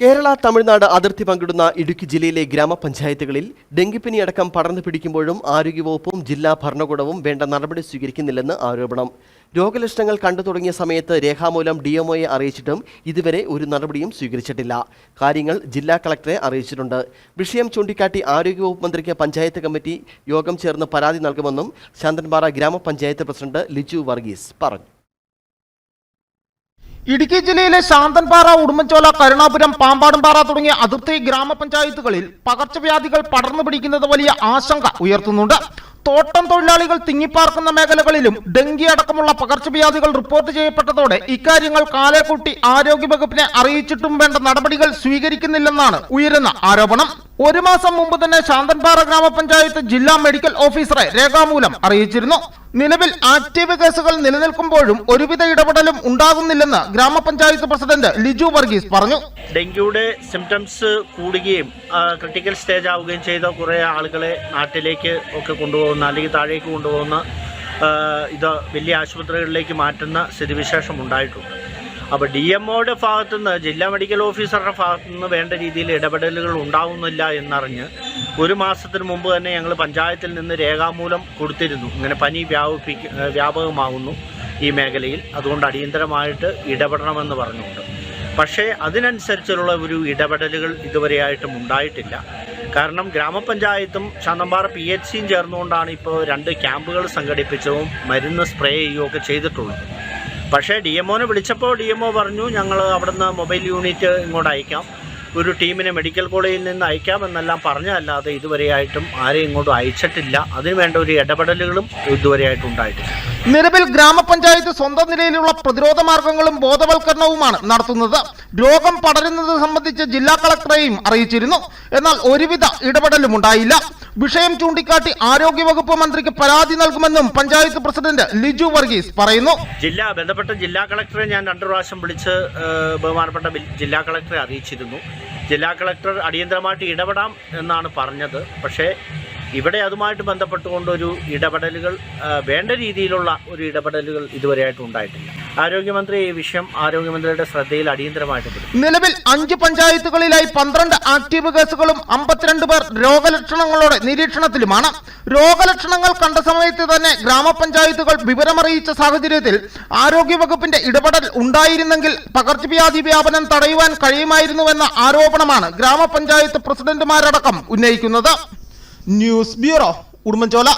കേരള തമിഴ്നാട് അതിർത്തി പങ്കിടുന്ന ഇടുക്കി ജില്ലയിലെ ഗ്രാമപഞ്ചായത്തുകളിൽ ഡെങ്കിപ്പനി അടക്കം പടർന്നു പിടിക്കുമ്പോഴും ആരോഗ്യവകുപ്പും ജില്ലാ ഭരണകൂടവും വേണ്ട നടപടി സ്വീകരിക്കുന്നില്ലെന്ന് ആരോപണം. രോഗലക്ഷണങ്ങൾ കണ്ടു തുടങ്ങിയ സമയത്ത് രേഖാമൂലം ഡി എംഒയെ അറിയിച്ചിട്ടും ഇതുവരെ ഒരു നടപടിയും സ്വീകരിച്ചിട്ടില്ല. കാര്യങ്ങൾ ജില്ലാ കളക്ടറെ അറിയിച്ചിട്ടുണ്ട്. വിഷയം ചൂണ്ടിക്കാട്ടി ആരോഗ്യവകുപ്പ് മന്ത്രിക്ക് പഞ്ചായത്ത് കമ്മിറ്റി യോഗം ചേർന്ന് പരാതി നൽകുമെന്നും ശാന്തൻപാറ ഗ്രാമപഞ്ചായത്ത് പ്രസിഡന്റ് ലിജു വർഗീസ് പറഞ്ഞു. ഇടുക്കി ജില്ലയിലെ ശാന്തൻപാറ ഉടുമ്പൻചോല കരുണാപുരം പാമ്പാടുംപാറ തുടങ്ങിയ അതിർത്തി ഗ്രാമപഞ്ചായത്തുകളിൽ പകർച്ചവ്യാധികൾ പടർന്നു പിടിക്കുന്നത് വലിയ ആശങ്ക ഉയർത്തുന്നുണ്ട്. തോട്ടം തൊഴിലാളികൾ തിങ്ങിപ്പാർക്കുന്ന മേഖലകളിലും ഡെങ്കി അടക്കമുള്ള പകർച്ചവ്യാധികൾ റിപ്പോർട്ട് ചെയ്യപ്പെട്ടതോടെ ഇക്കാര്യങ്ങൾ കാലേക്കൂട്ടി ആരോഗ്യവകുപ്പിനെ അറിയിച്ചിട്ടും വേണ്ട നടപടികൾ സ്വീകരിക്കുന്നില്ലെന്നാണ് ഉയരുന്ന ആരോപണം. ഒരു മാസം മുമ്പ് തന്നെ ശാന്തൻപാറ ഗ്രാമപഞ്ചായത്ത് ജില്ലാ മെഡിക്കൽ ഓഫീസറെ രേഖാമൂലം അറിയിച്ചിരുന്നു. നിലവിൽ ആക്റ്റീവ് കേസുകൾ നിലനിൽക്കുമ്പോഴും ഒരുവിധ ഇടപെടലും ഉണ്ടാകുന്നില്ലെന്ന് ഗ്രാമപഞ്ചായത്ത് പ്രസിഡന്റ് ലിജു വർഗീസ് പറഞ്ഞു. ഡെങ്കിയുടെ സിംറ്റംസ് കൂടുകയും ക്രിട്ടിക്കൽ സ്റ്റേജ് ആവുകയും ചെയ്ത കുറേ ആളുകളെ നാട്ടിലേക്ക് ഒക്കെ കൊണ്ടുപോകുന്ന അല്ലെങ്കിൽ താഴേക്ക് കൊണ്ടുപോകുന്ന ഇത് വലിയ ആശുപത്രികളിലേക്ക് മാറ്റുന്ന സ്ഥിതിവിശേഷം ഉണ്ടായിട്ടുണ്ട്. അപ്പോൾ ഡി എം ഒയുടെ ഭാഗത്തു നിന്ന് ജില്ലാ മെഡിക്കൽ ഓഫീസറുടെ ഭാഗത്തു നിന്ന് വേണ്ട രീതിയിൽ ഇടപെടലുകൾ ഉണ്ടാവുന്നില്ല എന്നറിഞ്ഞ് ഒരു മാസത്തിന് മുമ്പ് തന്നെ ഞങ്ങൾ പഞ്ചായത്തിൽ നിന്ന് രേഖാമൂലം കൊടുത്തിരുന്നു. ഇങ്ങനെ പനി വ്യാപിപ്പിക്ക വ്യാപകമാകുന്നു ഈ മേഖലയിൽ. അതുകൊണ്ട് അടിയന്തരമായിട്ട് ഇടപെടണമെന്ന് പറഞ്ഞുകൊണ്ട്. പക്ഷേ അതിനനുസരിച്ചുള്ള ഒരു ഇടപെടലുകൾ ഇതുവരെയായിട്ടും ഉണ്ടായിട്ടില്ല. കാരണം ഗ്രാമപഞ്ചായത്തും ശാന്തമ്പാറ പി എച്ച് സിയും ചേർന്നുകൊണ്ടാണ് ഇപ്പോൾ രണ്ട് ക്യാമ്പുകൾ സംഘടിപ്പിച്ചതും മരുന്ന് സ്പ്രേ ചെയ്യുകയൊക്കെ ചെയ്തിട്ടുള്ളത്. പക്ഷേ ഡി എംഒനെ വിളിച്ചപ്പോൾ ഡി എംഒ പറഞ്ഞു ഞങ്ങൾ അവിടുന്ന് മൊബൈൽ യൂണിറ്റ് ഇങ്ങോട്ട് അയക്കാം. ഒരു ടീമിനെ മെഡിക്കൽ കോളേജിൽ നിന്ന് അയക്കാമെന്നെല്ലാം പറഞ്ഞതല്ലാതെ ഇതുവരെയായിട്ടും ആരെയും ഇങ്ങോട്ട് അയച്ചിട്ടില്ല. അതിന് വേണ്ട ഒരു ഇടപെടലുകളും ഇതുവരെയായിട്ടും ഉണ്ടായിട്ടില്ല. നിലവിൽ ഗ്രാമപഞ്ചായത്ത് സ്വന്തം നിലയിലുള്ള പ്രതിരോധ മാർഗങ്ങളും ബോധവൽക്കരണവുമാണ് നടത്തുന്നത്. രോഗം പടരുന്നത് സംബന്ധിച്ച് ജില്ലാ കളക്ടറെയും അറിയിച്ചിരുന്നു. എന്നാൽ ഒരുവിധ ഇടപെടലും ഉണ്ടായില്ല വിഷയം ചൂണ്ടിക്കാട്ടി ആരോഗ്യവകുപ്പ് മന്ത്രിക്ക് പരാതി നൽകുമെന്നും പഞ്ചായത്ത് പ്രസിഡന്റ് ലിജു വർഗീസ് പറയുന്നു. ജില്ലാ ബന്ധപ്പെട്ട ജില്ലാ കളക്ടറെ ഞാൻ രണ്ടു പ്രാവശ്യം വിളിച്ച് ബഹുമാനപ്പെട്ട ജില്ലാ കളക്ടറെ അറിയിച്ചിരുന്നു. ജില്ലാ കളക്ടർ അടിയന്തരമായിട്ട് ഇടപെടാം എന്നാണ് പറഞ്ഞത്. പക്ഷേ ഇവിടെ അതുമായിട്ട് ബന്ധപ്പെട്ടുകൊണ്ട് ഒരു ഇടപെടലുകൾ വേണ്ട രീതിയിലുള്ള ഒരു ഇടപെടലുകൾ ഇതുവരെയായിട്ടും ഉണ്ടായിട്ടില്ല. ആരോഗ്യമന്ത്രി ഈ വിഷയം ആരോഗ്യമന്ത്രിയുടെ ശ്രദ്ധയിൽ അടിയന്തരമായിട്ട് നിലവിൽ അഞ്ച് പഞ്ചായത്തുകളിലായി പന്ത്രണ്ട് ആക്റ്റീവ് കേസുകളും അമ്പത്തിരണ്ട് പേർ രോഗലക്ഷണങ്ങളോടെ നിരീക്ഷണത്തിലുമാണ്. രോഗലക്ഷണങ്ങൾ കണ്ട സമയത്ത് തന്നെ ഗ്രാമപഞ്ചായത്തുകൾ വിവരമറിയിച്ച സാഹചര്യത്തിൽ ആരോഗ്യവകുപ്പിന്റെ ഇടപെടൽ ഉണ്ടായിരുന്നെങ്കിൽ പകർച്ചവ്യാധി വ്യാപനം തടയുവാൻ കഴിയുമായിരുന്നുവെന്ന ആരോപണമാണ് ഗ്രാമപഞ്ചായത്ത് പ്രസിഡന്റുമാരടക്കം ഉന്നയിക്കുന്നത്. News bureau Udumbanchola.